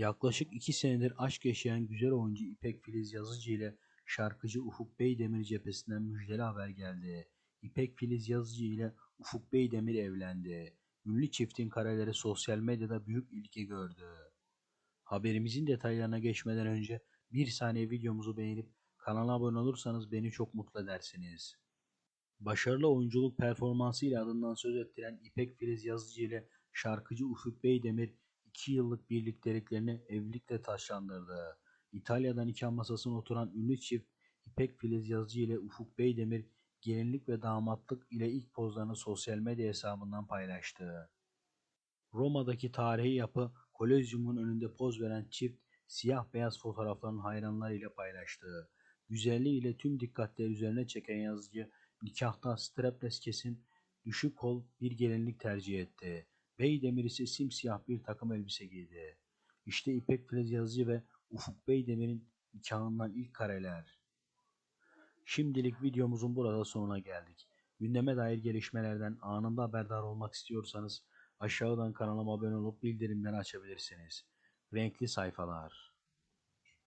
Yaklaşık iki senedir aşk yaşayan güzel oyuncu İpek Filiz Yazıcı ile şarkıcı Ufuk Beydemir cephesinden müjdeli haber geldi. İpek Filiz Yazıcı ile Ufuk Beydemir evlendi. Ünlü çiftin kareleri sosyal medyada büyük ilgi gördü. Haberimizin detaylarına geçmeden önce bir saniye videomuzu beğenip kanala abone olursanız beni çok mutlu edersiniz. Başarılı oyunculuk performansıyla adından söz ettiren İpek Filiz Yazıcı ile şarkıcı Ufuk Beydemir 2 yıllık birlikteliklerini evlilikle taşlandırdı. İtalya'da nikah masasına oturan ünlü çift İpek Filiz Yazıcı ile Ufuk Beydemir gelinlik ve damatlık ile ilk pozlarını sosyal medya hesabından paylaştı. Roma'daki tarihi yapı Kolezyum'un önünde poz veren çift siyah beyaz fotoğraflarını hayranlarıyla paylaştı. Güzelliğiyle tüm dikkatleri üzerine çeken yazıcı nikahta strapless kesim düşük kol bir gelinlik tercih etti. Beydemir ise simsiyah bir takım elbise giydi. İşte İpek Filiz Yazıcı ve Ufuk Beydemir'in nikahından ilk kareler. Şimdilik videomuzun burada sonuna geldik. Gündeme dair gelişmelerden anında haberdar olmak istiyorsanız aşağıdan kanalıma abone olup bildirimleri açabilirsiniz. Renkli sayfalar.